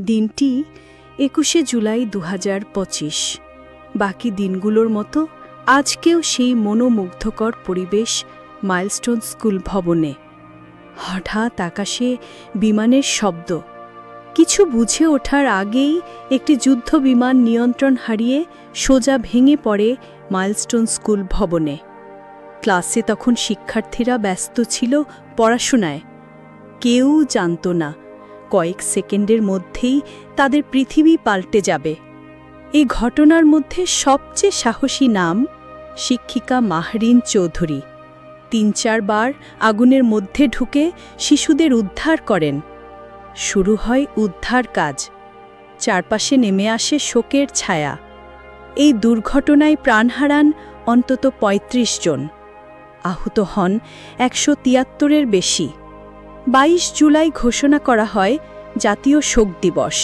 দিনটি একুশে জুলাই দু বাকি দিনগুলোর মতো আজকেও সেই মনোমুগ্ধকর পরিবেশ মাইলস্টোন স্কুল ভবনে। হঠাৎ আকাশে বিমানের শব্দ। কিছু বুঝে ওঠার আগেই একটি যুদ্ধ বিমান নিয়ন্ত্রণ হারিয়ে সোজা ভেঙে পড়ে মাইলস্টোন স্কুল ভবনে। ক্লাসে তখন শিক্ষার্থীরা ব্যস্ত ছিল পড়াশোনায়। কেউ জানত না। কয়েক সেকেন্ডের মধ্যেই তাদের পৃথিবী পাল্টে যাবে। এই ঘটনার মধ্যে সবচেয়ে সাহসী নাম শিক্ষিকা মাহরিন চৌধুরী। তিন চারবার আগুনের মধ্যে ঢুকে শিশুদের উদ্ধার করেন। শুরু হয় উদ্ধার কাজ। চারপাশে নেমে আসে শোকের ছায়া। এই দুর্ঘটনায় প্রাণ হারান অন্তত ৩৫ জন। আহত হন একশো তিয়াত্তরের বেশি। ২২ জুলাই ঘোষণা করা হয় জাতীয় শোক দিবস।